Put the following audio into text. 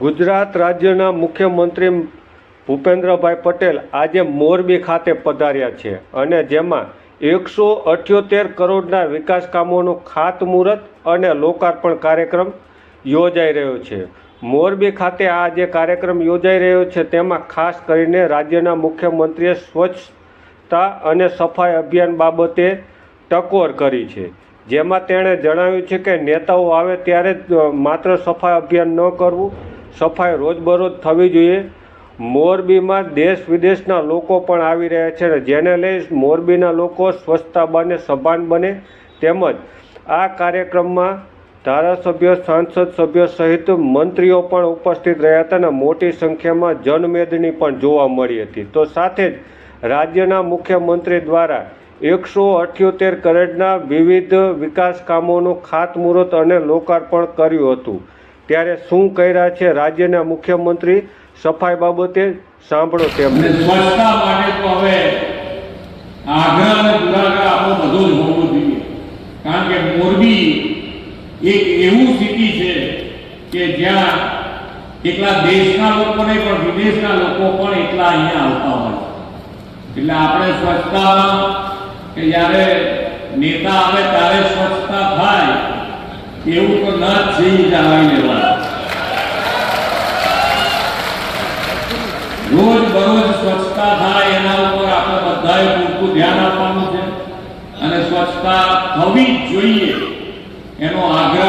ગુજરાત રાજ્યના મુખ્યમંત્રી ભૂપેન્દ્રભાઈ પટેલ આજે મોરબી ખાતે પધાર્યા છે અને જેમાં એકસો અઠ્યોતેર કરોડના વિકાસ કામોનું ખાતમુહૂર્ત અને લોકાર્પણ કાર્યક્રમ યોજાઈ રહ્યો છે. મોરબી ખાતે આ જે કાર્યક્રમ યોજાઈ રહ્યો છે તેમાં ખાસ કરીને રાજ્યના મુખ્યમંત્રીએ સ્વચ્છતા અને સફાઈ અભિયાન બાબતે ટકોર કરી છે. જેમાં તેણે જણાવ્યું છે કે નેતાઓ આવે ત્યારે જ માત્ર સફાઈ અભિયાન ન કરવું સફાઈ રોજબરોજ થવી જોઈએ. મોરબીમાં દેશ વિદેશના લોકો પણ આવી રહ્યા છે અને જેને લઈ મોરબીના લોકો સ્વચ્છતા બને, સભાન બને તેમજ આ કાર્યક્રમમાં ધારાસભ્ય, સાંસદ સભ્યો સહિત મંત્રીઓ પણ ઉપસ્થિત રહ્યા હતા અને મોટી સંખ્યામાં જનમેદની પણ જોવા મળી હતી. તો સાથે જ રાજ્યના મુખ્યમંત્રી દ્વારા એકસો અઠ્યોતેર કરોડના વિવિધ વિકાસ કામોનું ખાતમુહૂર્ત અને લોકાર્પણ કર્યું હતું. ત્યારે શું કર્યા છે રાજ્યના મુખ્યમંત્રી? સફાઈ બાબતે સાંભળો તેમને સ્વચ્છતા માટે તો હવે આગ્રહ અને દુરાગ્રહ આપણો બધો જ હોવો જોઈએ. કારણ કે મોરબી એક એવું સિટી છે કે જ્યાં એટલા દેશના લોકો નહીં પણ, વિદેશના લોકો પણ એટલા અહીંયા આવતા હોય એટલે આપણે સ્વચ્છતામાં કે જ્યારે નેતા આવે ત્યારે સ્વચ્છતા થાય, એવું તો ન જ છે ઈ રોજ બરોજ સ્વચ્છતા થાય એના ઉપર આપણે બધાએ પૂરતું ધ્યાન આપવાનું છે. અને સ્વચ્છતા થવી જોઈએ. એનો આગ્રહ